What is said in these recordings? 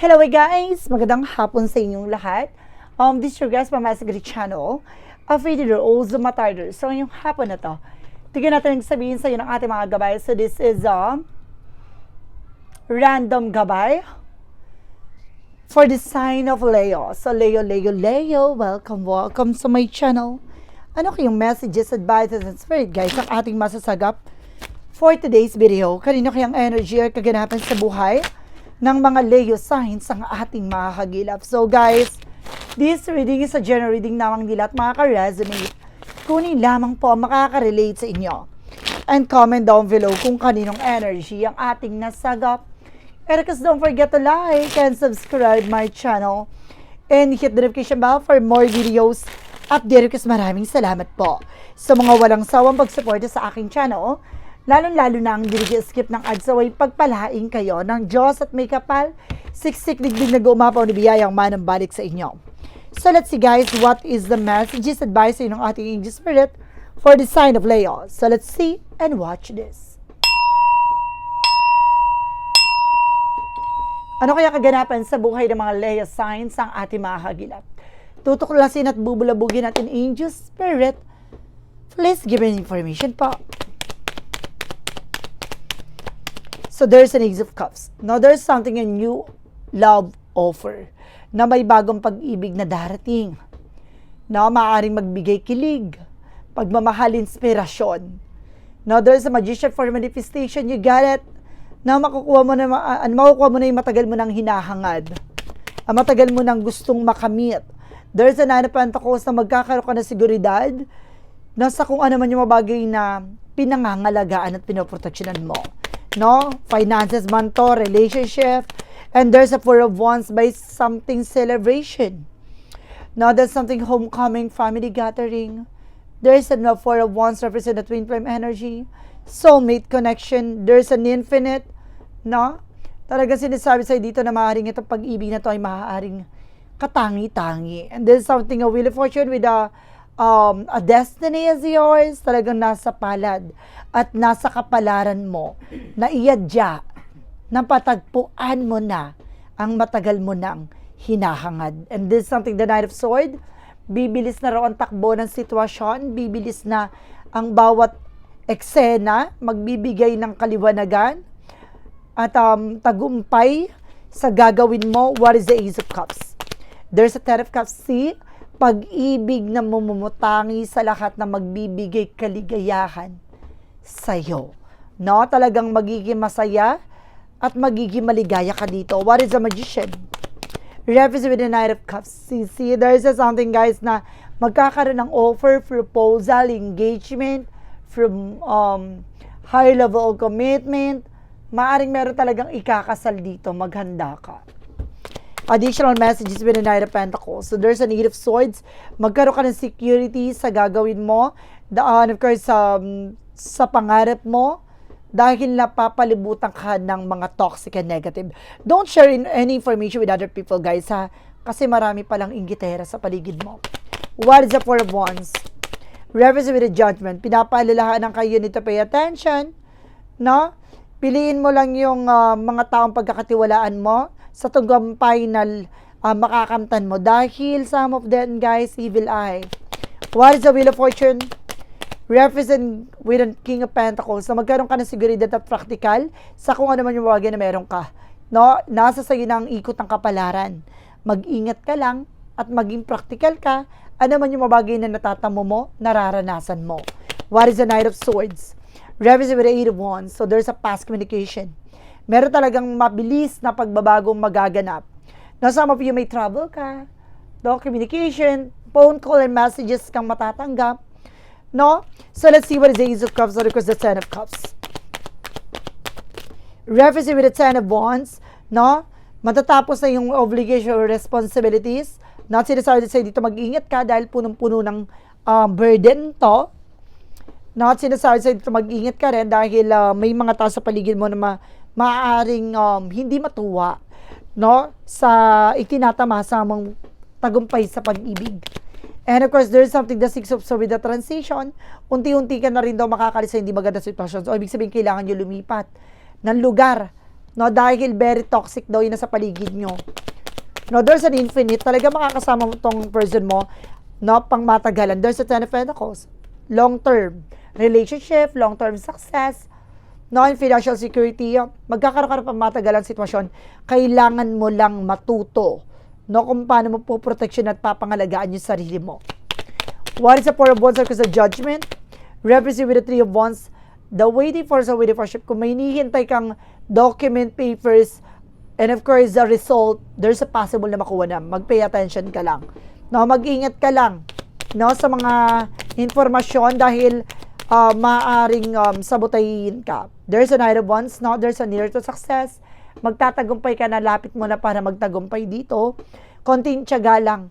Hello guys! Magandang hapon sa inyong lahat. Um, this is your guys from Masagri Channel. A video also matarder. So, ngayong hapon na to, tignan natin ang sabihin sa iyo ng ating mga gabay. So, this is a random gabay for the sign of Leo. So, Leo, Leo, Leo, welcome, welcome sa my channel. Ano kayong messages, advices, and spirit guys ang ating masasagap for today's video? Kanino kayang energy or kaganapan sa buhay ng mga Leo signs ang ating mga kagilap? So guys, this reading is a general reading namang nila at makaka-resonate. Kunin lamang po ang makaka-relate sa inyo. And comment down below kung kaninong energy ang ating nasagap. And because don't forget to like and subscribe my channel. And hit the notification bell for more videos update because maraming salamat po sa mga walang sawang pagsuporta sa aking channel. Lalong-lalo na ang skip ng ads away pagpalaing kayo ng Diyos at may kapal, siksik digdig na gumapaw ni biyayang manang balik sa inyo. So let's see guys, what is the messages advice ng ating angel spirit for the sign of Leo. So let's see and watch this. Ano kaya kaganapan sa buhay ng mga Leo signs ang ating mga kagilap? Tutuklasin at bubulabugin natin angel spirit. Please give me information po. So there's an Ace of Cups. Now there's something a new love offer na may bagong pag-ibig na darating na maaaring magbigay kilig, pagmamahal, inspirasyon. Now there's a magician for manifestation. You got it? Na makukuha mo na, ano, makukuha mo na yung matagal mo nang hinahangad. Ang matagal mo nang gustong makamit. There's a nine of pentacles na magkakaroon ka ng seguridad na sa kung ano man yung mga bagay na pinangangalagaan at pinoproteksyonan mo. No? Finances man to, relationship, and there's a four of wands by something celebration. Now, there's something homecoming, family gathering. There's a no, four of wands represent the twin flame energy. Soulmate connection. There's an infinite. No? Talaga sinasabi sa'yo dito na maaaring itong pag-ibig na to ay maaaring katangi-tangi. And there's something, a wheel of fortune with a, um, a destiny as yours, talagang nasa palad at nasa kapalaran mo na iyadya na patagpuan mo na ang matagal mo nang hinahangad. And this is something, the Knight of Sword, bibilis na raw ang takbo ng sitwasyon, bibilis na ang bawat eksena, magbibigay ng kaliwanagan, at um, tagumpay sa gagawin mo, what is the Ace of Cups? There's a Ten of Cups, see? Pag-ibig na mumumutangi sa lahat na magbibigay kaligayahan sa'yo. No? Talagang magiging masaya at magiging maligaya ka dito. What is a magician? Represent with the Knight of Cups. See, see, there's a something guys na magkakaroon ng offer, proposal, engagement, from um, high level commitment, maaring meron talagang ikakasal dito, maghanda ka. Additional messages with the Knight of Pentacles. So there's a Eight of Swords. Magkaroon ka ng security sa gagawin mo. Daan, of course, um, sa pangarap mo dahil napapalibutan ka ng mga toxic and negative. Don't share in any information with other people, guys, ha? Kasi marami palang inggitera sa paligid mo. What is the Four of Wands? Reverse with a judgment. Pinapaalalahanan kayo nito, pay attention. No? Piliin mo lang yung ah, mga taong pagkakatiwalaan mo sa tagumpay na ah, makakamtan mo. Dahil some of them, guys, evil eye. What is the Wheel of Fortune? represent with the King of Pentacles na magkaroon ka ng seguridad at practical sa kung ano man yung bagay na meron ka. No? Nasa sa'yo na ang ikot ng kapalaran. Mag-ingat ka lang at maging practical ka. Ano man yung mga bagay na natatamo mo, nararanasan mo. What is the Knight of Swords? Represent with the Eight of Wands. So there's a past communication. Meron talagang mabilis na pagbabagong magaganap. Now, some of you may travel ka, no? communication, phone call and messages kang matatanggap, No? So let's see what is the Ace of Cups or because the Ten of Cups. Referencing with the Ten of Wands, no? Matatapos na yung obligation or responsibilities. Not sinasabi sa'yo dito mag-ingat ka dahil punong-puno ng um, burden to. Not sinasabi sa'yo dito mag-ingat ka rin dahil uh, may mga tao sa paligid mo na ma- maaaring um, hindi matuwa no sa itinatama mong tagumpay sa pag-ibig. And of course, there's something the six of so with the transition, unti-unti ka na rin daw makakalis sa hindi maganda sitwasyon. So, ibig sabihin, kailangan nyo lumipat ng lugar No, dahil very toxic daw yun sa paligid nyo. No, there's an infinite. Talaga makakasama mo tong person mo, no, pang matagalan. There's a Ten of Pentacles. Long-term relationship, long-term success, no, in financial security, magkakaroon ka ng matagalan sitwasyon, kailangan mo lang matuto, no, kung paano mo po protection at papangalagaan yung sarili mo. What is the Four of Wands because of judgment? Represent with the Three of Wands, the waiting for sa waiting for ship. Kung may hinihintay kang document, papers, and of course, the result, there's a possible na makuha na. Mag-pay attention ka lang. No, mag-ingat ka lang no, sa mga informasyon dahil uh, maaring um, sabotayin ka. There's a Knight of Wands, no? There's a near to success. Magtatagumpay ka na, lapit mo na para magtagumpay dito. Konting tiyaga lang.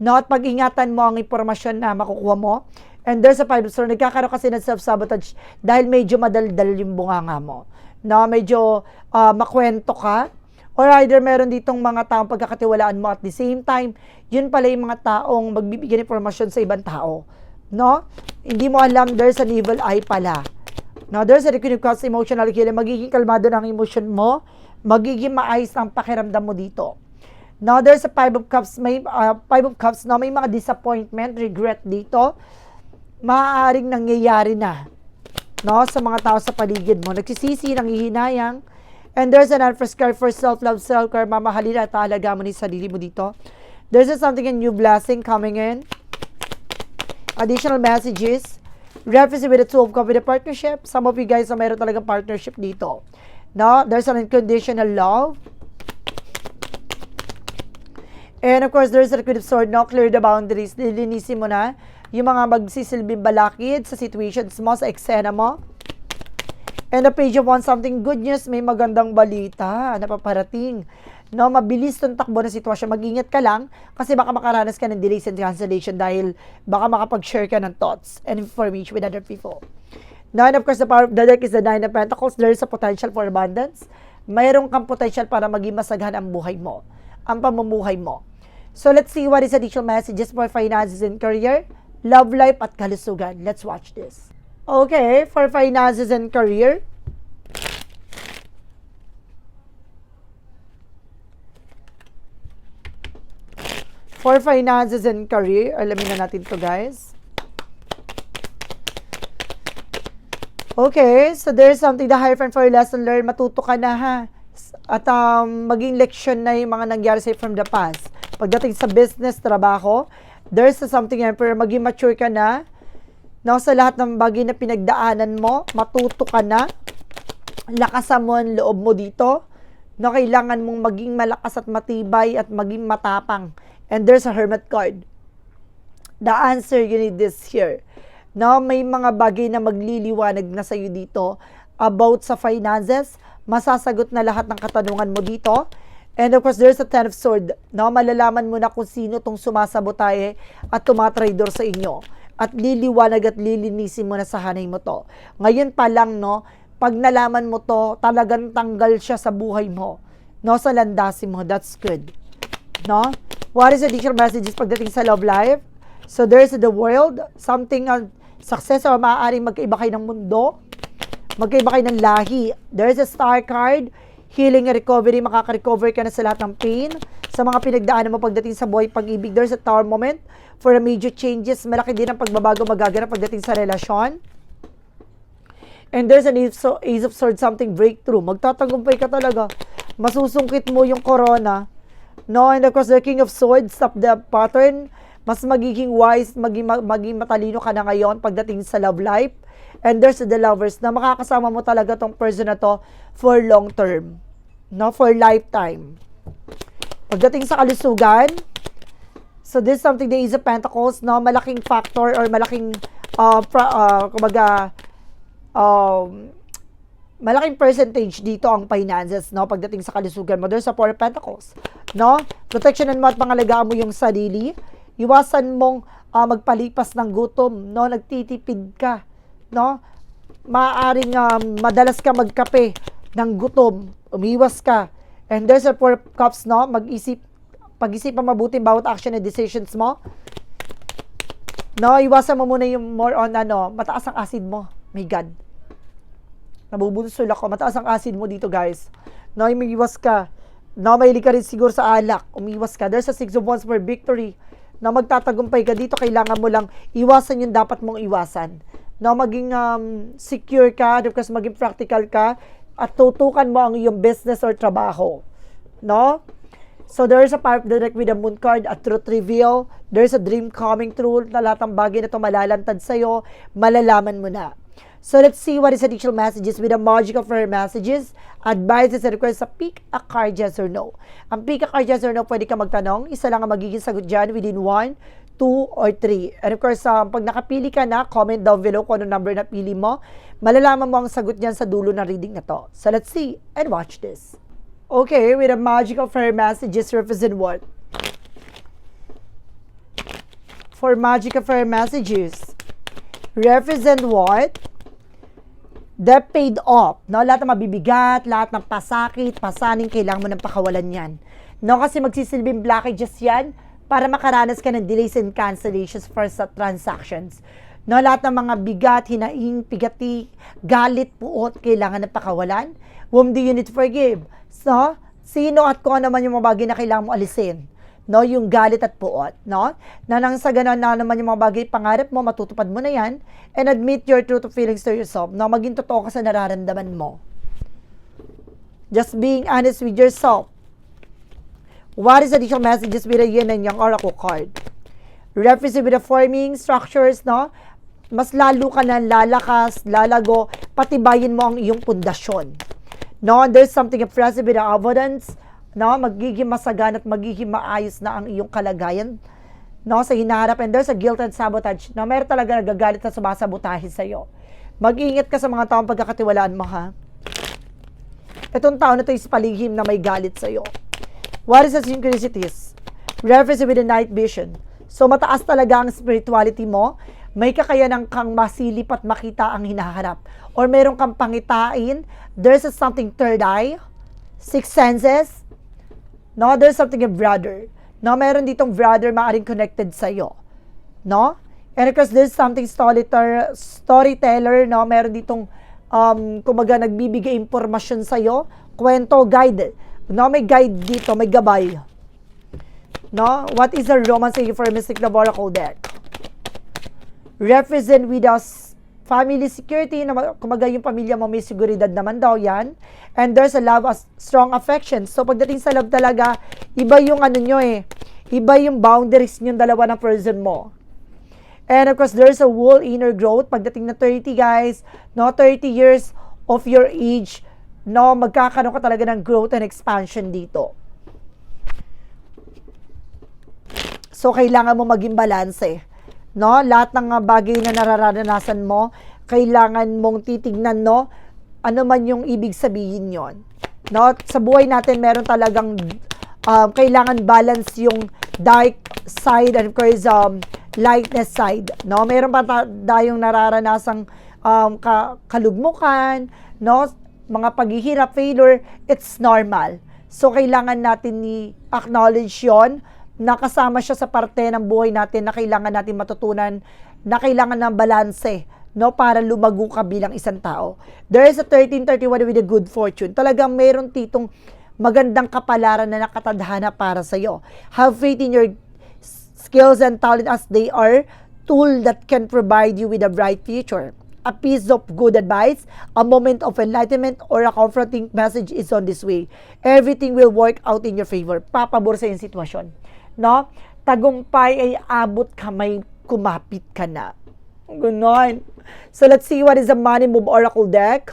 No? At pag-ingatan mo ang impormasyon na makukuha mo. And there's a five of swords. Nagkakaroon kasi ng self-sabotage dahil medyo madaldal yung bunganga mo. No? Medyo uh, makwento ka. Or either meron ditong mga taong pagkakatiwalaan mo at the same time, yun pala yung mga taong magbibigyan informasyon sa ibang tao. No? Hindi mo alam there's an evil eye pala. No, there's a of Cups emotional healing. Magiging kalmado ng emotion mo. Magiging maayos ang pakiramdam mo dito. No, there's a Five of Cups. May uh, Five of Cups no, may mga disappointment, regret dito. Maaaring nangyayari na no, sa mga tao sa paligid mo. Nagsisisi, nangihinayang. And there's an care for self-love, self-care, mamahalin at talaga mo ni sarili mo dito. There's a something a new blessing coming in. Additional messages. Reference with the two of a partnership. Some of you guys na meron talagang partnership dito. No? There's an unconditional love. And of course, there's a of Sword. No? Clear the boundaries. Lilinisin mo na yung mga magsisilbing balakid sa situations mo, sa eksena mo. And the page of one, something good news, may magandang balita na paparating. No, mabilis tong takbo ng sitwasyon. Mag-ingat ka lang kasi baka makaranas ka ng delays and cancellation dahil baka makapag-share ka ng thoughts and information with other people. And of course, the power of the deck is the Nine of Pentacles. There is a potential for abundance. Mayroon kang potential para maging masaghan ang buhay mo, ang pamumuhay mo. So, let's see what is additional messages for finances and career, love life, at kalusugan. Let's watch this. Okay, for finances and career. For finances and career, alamin na natin to guys. Okay, so there's something the higher friend for your lesson learned. Matuto ka na ha. At um, maging leksyon na yung mga nangyari sa'yo from the past. Pagdating sa business, trabaho, there's something yan, pero maging mature ka na No, sa lahat ng bagay na pinagdaanan mo, matuto ka na. Lakasan mo ang loob mo dito. No, kailangan mong maging malakas at matibay at maging matapang. And there's a hermit card. The answer, you need this here. No, may mga bagay na magliliwanag na sa'yo dito about sa finances. Masasagot na lahat ng katanungan mo dito. And of course, there's a Ten of Sword. No, malalaman mo na kung sino tong sumasabotahe at tumatraidor sa inyo at liliwanag at lilinisin mo na sa hanay mo to. Ngayon pa lang, no, pag nalaman mo to, talagang tanggal siya sa buhay mo. No, sa landasin mo. That's good. No? What is additional messages pagdating sa love life? So, there's the world, something, uh, success or maaaring magkaiba kayo ng mundo, magkaiba kayo ng lahi. There's a star card, healing and recovery, makaka-recover ka na sa lahat ng pain, sa mga pinagdaanan mo pagdating sa buhay pag-ibig. There's a tower moment for a major changes. Malaki din ang pagbabago magaganap pagdating sa relasyon. And there's an ace of, ace of swords, something breakthrough. Magtatagumpay ka talaga. Masusungkit mo yung corona. No, and of course, the king of swords, stop the pattern. Mas magiging wise, maging, maging matalino ka na ngayon pagdating sa love life. And there's the lovers na makakasama mo talaga tong person na to for long term. No, for lifetime. Pagdating sa kalusugan, so this is something the Ace of Pentacles, no, malaking factor or malaking, uh, pra, uh, kumbaga, um, malaking percentage dito ang finances, no, pagdating sa kalusugan mo. There's a Four Pentacles, no? Protectionan mo at pangalagaan mo yung sarili. Iwasan mong uh, magpalipas ng gutom, no? Nagtitipid ka, no? Maaaring um, madalas ka magkape ng gutom, umiwas ka, And there's a four cups, no? Mag-isip, pag-isipan mabuti bawat action and decisions mo. No, iwasan mo muna yung more on ano, mataas ang acid mo. My God. Nabubunsol ako. Mataas ang acid mo dito, guys. No, umiiwas ka. No, mahilig ka rin siguro sa alak. Umiiwas ka. There's a six of wands for victory. Na magtatagumpay ka dito, kailangan mo lang iwasan yung dapat mong iwasan. No, maging um, secure ka, because maging practical ka, at tutukan mo ang iyong business or trabaho. No? So there's a power of the deck with the moon card, a truth reveal. There's a dream coming true na lahat ng bagay na ito malalantad sa'yo, malalaman mo na. So let's see what is additional messages with the magical prayer messages, advices and requests sa pick a card yes or no. Ang pick a card yes or no, pwede ka magtanong. Isa lang ang magiging sagot dyan within 1, 2, or 3. And of course, uh, pag nakapili ka na, comment down below kung ano number na pili mo. Malalaman mo ang sagot dyan sa dulo ng reading na to. So let's see and watch this. Okay, with a magical fairy messages represent what? For magical fairy messages, represent what? Debt paid off. No? Lahat ng mabibigat, lahat ng pasakit, pasaning, kailangan mo ng pakawalan yan. No? Kasi magsisilbing blockages yan para makaranas ka ng delays and cancellations for sa transactions. No, lahat ng mga bigat, hinaing, pigati, galit, puot, kailangan ng pakawalan. Whom do you need to forgive? So, sino at kung ano naman yung mga bagay na kailangan mo alisin? No, yung galit at puot, no? Na nang sa ganun na naman yung mga bagay pangarap mo, matutupad mo na yan. And admit your true feelings to yourself. No, maging totoo ka sa nararamdaman mo. Just being honest with yourself. What is additional messages with a yin and yang oracle card? Represent with the forming structures, no? Mas lalo ka na lalakas, lalago, patibayin mo ang iyong pundasyon. No, there's something impressive with the abundance, no? Magiging masagan at magiging maayos na ang iyong kalagayan, no? Sa hinaharap, and there's a guilt and sabotage, no? Meron talaga nagagalit na sumasabotahe sa'yo. Mag-iingat ka sa mga taong pagkakatiwalaan mo, ha? Itong tao na to is palihim na may galit sa'yo. What is the synchronicities? Reference with the night vision. So, mataas talaga ang spirituality mo. May kakayanan kang masilip at makita ang hinaharap. Or meron kang pangitain. There's a something third eye. Six senses. No, there's something a brother. No, meron ditong brother maaring connected sa'yo. No? And because there's something storyteller, storyteller, no, meron ditong um, kumaga nagbibigay impormasyon sa'yo, kwento, guide. No, may guide dito, may gabay. No? What is the romance for Mystic the Oracle deck? Represent with us family security, na mag- kumaga yung pamilya mo may seguridad naman daw yan. And there's a love, a strong affection. So pagdating sa love talaga, iba yung ano nyo eh. Iba yung boundaries nyo dalawa ng person mo. And of course, there's a whole inner growth. Pagdating na 30 guys, no, 30 years of your age, no, magkakaroon ka talaga ng growth and expansion dito. So, kailangan mo maging balanse. No? Lahat ng bagay na nararanasan mo, kailangan mong titignan, no? Ano man yung ibig sabihin yon. No? Sa buhay natin, meron talagang um, kailangan balance yung dark side and of course um, lightness side. No? Meron pa ta- tayong nararanasang um, ka- kalugmukan, no? mga paghihirap, failure, it's normal. So, kailangan natin ni-acknowledge yon na kasama siya sa parte ng buhay natin na kailangan natin matutunan na kailangan ng balanse no para lumago ka bilang isang tao. There is a 1331 with a good fortune. Talagang meron titong magandang kapalaran na nakatadhana para sa iyo. Have faith in your skills and talent as they are tool that can provide you with a bright future. A piece of good advice, a moment of enlightenment, or a comforting message is on this way. Everything will work out in your favor. Papabor sa yung sitwasyon. No? Tagumpay ay abot kamay, kumapit ka na. Ganon. So let's see what is the Money Move Oracle deck.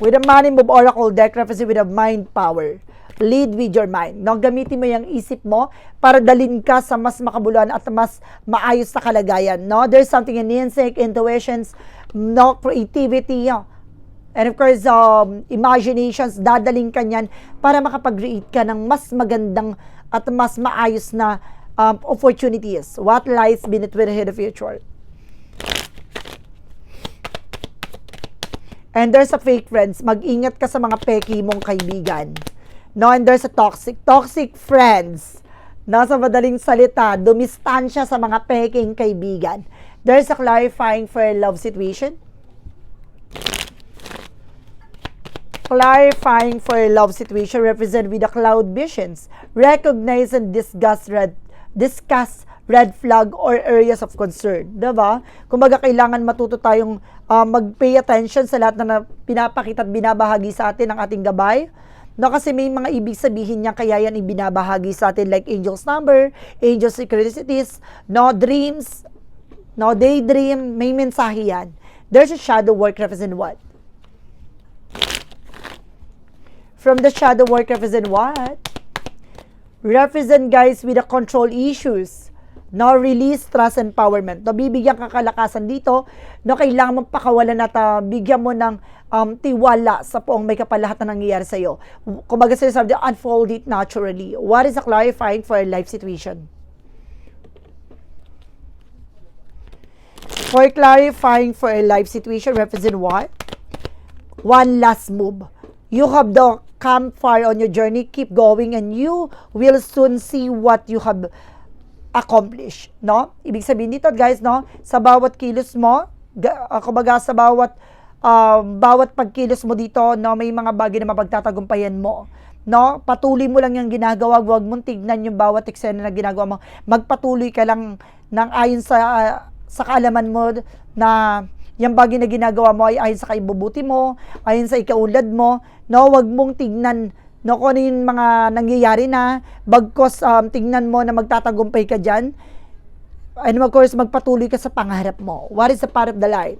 With the Money Move Oracle deck, represent with a mind power. Lead with your mind. No, gamitin mo yung isip mo para dalin ka sa mas makabuluhan at mas maayos na kalagayan. No, there's something in instinct, intuitions, no, creativity, no? And of course, um, imaginations, dadaling ka niyan para makapag-create ka ng mas magandang at mas maayos na um, opportunities. What lies beneath the future? And there's a fake friends. Mag-ingat ka sa mga peki mong kaibigan. No, and there's a toxic. Toxic friends. Nasa madaling salita, dumistansya sa mga peking kaibigan. There's a clarifying for a love situation. Clarifying for a love situation represented with the cloud visions. Recognize and discuss red, discuss red flag or areas of concern. Diba? Kumbaga, kailangan matuto tayong ah, mag-pay attention sa lahat na, na pinapakita at binabahagi sa atin ng ating gabay. No, kasi may mga ibig sabihin niya kaya yan ibinabahagi sa atin like angel's number, angel's synchronicities, no dreams, no daydream, may mensahe yan. There's a shadow work represent what? From the shadow work represent what? Represent guys with the control issues. No, release, trust, empowerment. No, bibigyan ka kalakasan dito. No, kailangan mong pakawalan at ah, bigyan mo ng um, tiwala sa poong may kapalahat na nangyayari sa'yo. Kumbaga sinasabi, unfold it naturally. What is a clarifying for a life situation? For clarifying for a life situation, represent what? One last move. You have the come far on your journey, keep going, and you will soon see what you have accomplished. No? Ibig sabihin dito, guys, no? Sa bawat kilos mo, uh, kumbaga sa bawat uh, bawat pagkilos mo dito, no, may mga bagay na mapagtatagumpayan mo. No? Patuloy mo lang yung ginagawa, huwag mong tignan yung bawat eksena na ginagawa mo. Magpatuloy ka lang ng ayon sa uh, sa kaalaman mo na yung bagay na ginagawa mo ay ayon sa kaibubuti mo, ayon sa ikaulad mo, no, wag mong tignan no kung ano yung mga nangyayari na bagkos um, tignan mo na magtatagumpay ka diyan. And of course, magpatuloy ka sa pangarap mo. What is the part of the life?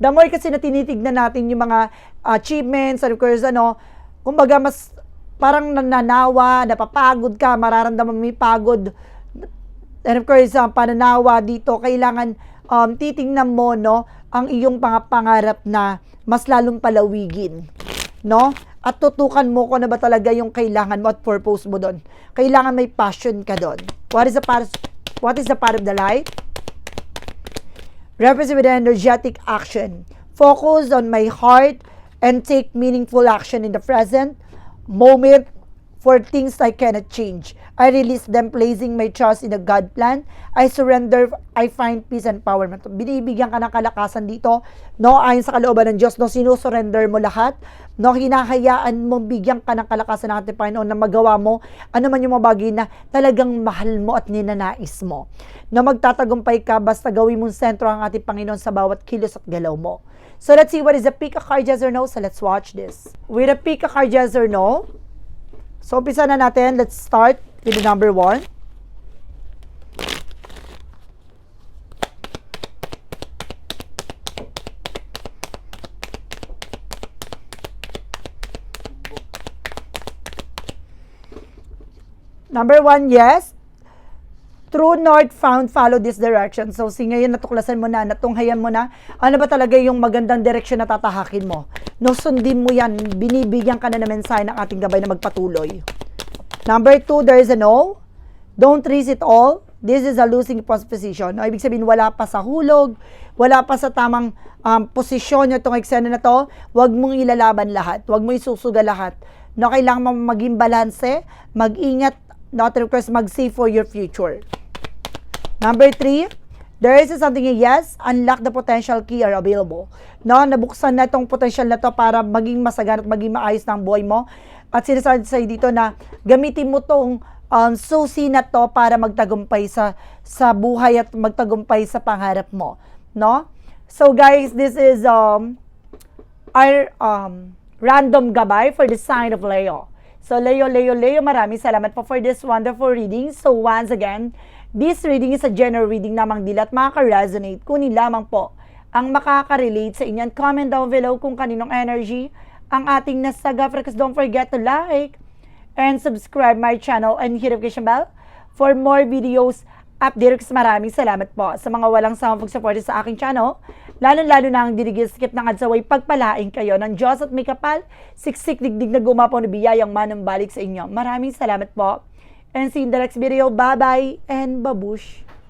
The more kasi na tinitignan natin yung mga achievements, and of course, ano, kumbaga mas parang nananawa, napapagod ka, mararamdaman mo may pagod. And of course, ang pananawa dito, kailangan um, titingnan mo, no, ang iyong pangarap na mas lalong palawigin. No? At tutukan mo kung ano ba talaga yung kailangan mo at purpose mo doon. Kailangan may passion ka doon. What is the part, what is the part of the light? Represent with energetic action. Focus on my heart and take meaningful action in the present moment for things I cannot change. I release them, placing my trust in the God plan. I surrender, I find peace and empowerment. Binibigyan ka ng kalakasan dito, no, ayon sa kalooban ng Diyos, no, sinusurrender mo lahat, no, hinahayaan mo, bigyan ka ng kalakasan ng ating Panginoon na magawa mo, ano man yung mga bagay na talagang mahal mo at ninanais mo. Na magtatagumpay ka, basta gawin mong sentro ang ating Panginoon sa bawat kilos at galaw mo. So let's see what is a card yes or no. So let's watch this. With a pick a card yes or no, So, umpisa na natin. Let's start with the number one. Number one, yes. True North found, follow this direction. So, si ngayon natuklasan mo na, natunghayan mo na, ano ba talaga yung magandang direction na tatahakin mo? No, sundin mo yan. Binibigyan ka na ng mensahe ng ating gabay na magpatuloy. Number two, there is a no. Don't risk it all. This is a losing position. No, ibig sabihin, wala pa sa hulog, wala pa sa tamang um, posisyon nyo itong eksena na to. Huwag mong ilalaban lahat. Huwag mo isusuga lahat. No, kailangan maging balanse, mag-ingat, not request mag-save for your future. Number three, there is something yes, unlock the potential key are available. No, nabuksan na itong potential na to para maging masagan at maging maayos ng buhay mo. At sinasabi sa'yo dito na gamitin mo tong um, susi na to para magtagumpay sa sa buhay at magtagumpay sa pangarap mo. No? So guys, this is um our um random gabay for the sign of Leo. So Leo, Leo, Leo, maraming salamat po for this wonderful reading. So once again, this reading is a general reading namang dilat makaka-resonate. Kunin lamang po ang makaka-relate sa inyo. And comment down below kung kaninong energy ang ating nasaga. Because don't forget to like and subscribe my channel and hit notification bell for more videos update. Maraming salamat po sa mga walang sawang pag-support sa aking channel. Lalo-lalo na ang dirigil-skip ng adsaway pagpalain kayo ng Diyos at may kapal, siksik digdig na gumapaw na biyayang manang balik sa inyo. Maraming salamat po. And see in the next video. Bye-bye and babush!